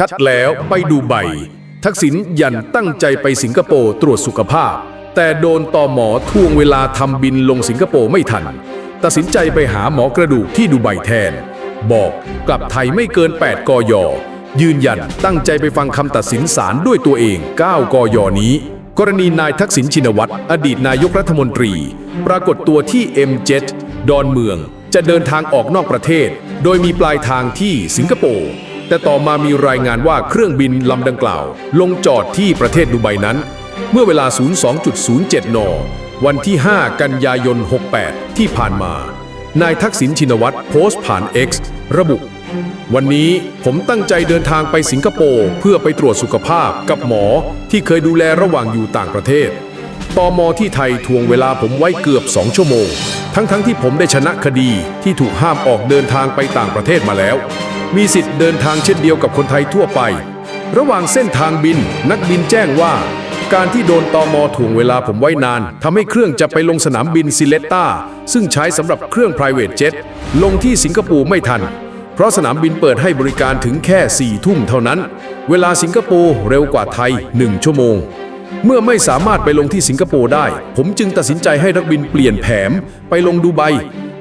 ชัดแล้วไปดูใบ ทักษิณยันตั้งใจไปสิงคโปร์ตรวจสุขภาพ แต่โดนต่อหมอทวงเวลาทำบินลงสิงคโปร์ไม่ทัน ตัดสินใจไปหาหมอกระดูกที่ดูใบแทน บอกกลับไทยไม่เกิน 8กอยอยืนยันตั้งใจไปฟังคำตัดสินศาลด้วยตัวเอง 9กอยอนี้ กรณีนายทักษิณชินวัตรอดีตนายกรัฐมนตรี ปรากฏตัวที่ M7 ดอนเมือง จะเดินทางออกนอกประเทศ โดยมีปลายทางที่สิงคโปร์ แต่ต่อมามีรายงานว่าเครื่องบินลำดังกล่าว ลงจอดที่ประเทศดูไบนั้น เมื่อเวลา 02.07 น วันที่ 5 กันยายน 68 ที่ผ่านมา นายทักษิณชินวัตรโพสต์ผ่าน X ระบุ วันนี้ผมตั้งใจเดินทางไปสิงคโปร์เพื่อไปตรวจสุขภาพกับหมอที่เคยดูแลระหว่างอยู่ต่างประเทศตอมอที่ไทยทวงเวลาผมไว้เกือบ 2 ชั่วโมง ทั้งๆทที่ผมได้ชนะคดีที่ถูกห้ามออกเดินทางไปต่างประเทศมาแล้ว มีสิทธิ์เดินทางเช่นเดียวกับคนไทยทั่วไป ระหว่างเส้นทางบินนักบินแจ้งว่า การที่โดนตอมอถ่วงเวลาผมไว้นานทำให้เครื่องจะไปลงสนามบินซิเลตตาซึ่งใช้สำหรับเครื่อง private jet ลงที่สิงคโปร์ไม่ทัน เพราะสนามบินเปิดให้บริการถึงแค่ 4 ทุ่มเท่านั้น เวลาสิงคโปร์เร็วกว่าไทย 1 ชั่วโมงเมื่อไม่สามารถไปลงที่สิงคโปร์ได้ ผมจึงตัดสินใจให้นักบินเปลี่ยนแผนไปลงดูไบ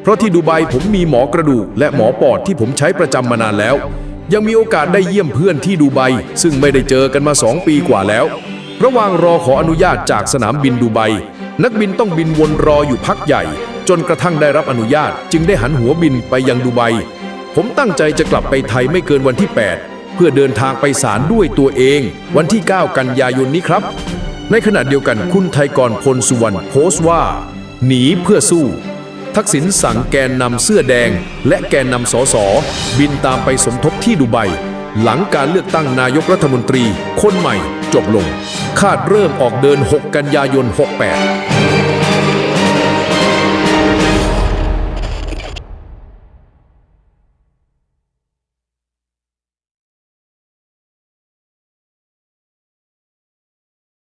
เพราะที่ดูไบผมมีหมอกระดูก และหมอปอดที่ผมใช้ประจำมานานแล้ว ยังมีโอกาสได้เยี่ยมเพื่อนที่ดูไบซึ่งไม่ได้เจอกันมา 2 ปีกว่าแล้ว ระหว่างรอขออนุญาตจากสนามบินดูไบนักบินต้องบินวนรออยู่พักใหญ่ จนกระทั่งได้รับอนุญาต จึงได้หันหัวบินไปยังดูไบผมตั้งใจจะกลับไปไทยไม่เกินวันที่ 8 เพื่อเดินทางไปศาลด้วยตัวเอง วันที่ 9 กันยายนนี้ครับ ในขณะเดียวกันคุณไทยกรพลสุวรรณโพสต์ว่า หนีเพื่อสู้ ทักษิณสั่งแกนนำเสื้อแดง และแกนนำสสบินตามไปสมทบที่ดูไบหลังการเลือกตั้งนายกรัฐมนตรี คนใหม่จบลง คาดเริ่มออกเดิน 6 กันยายน 68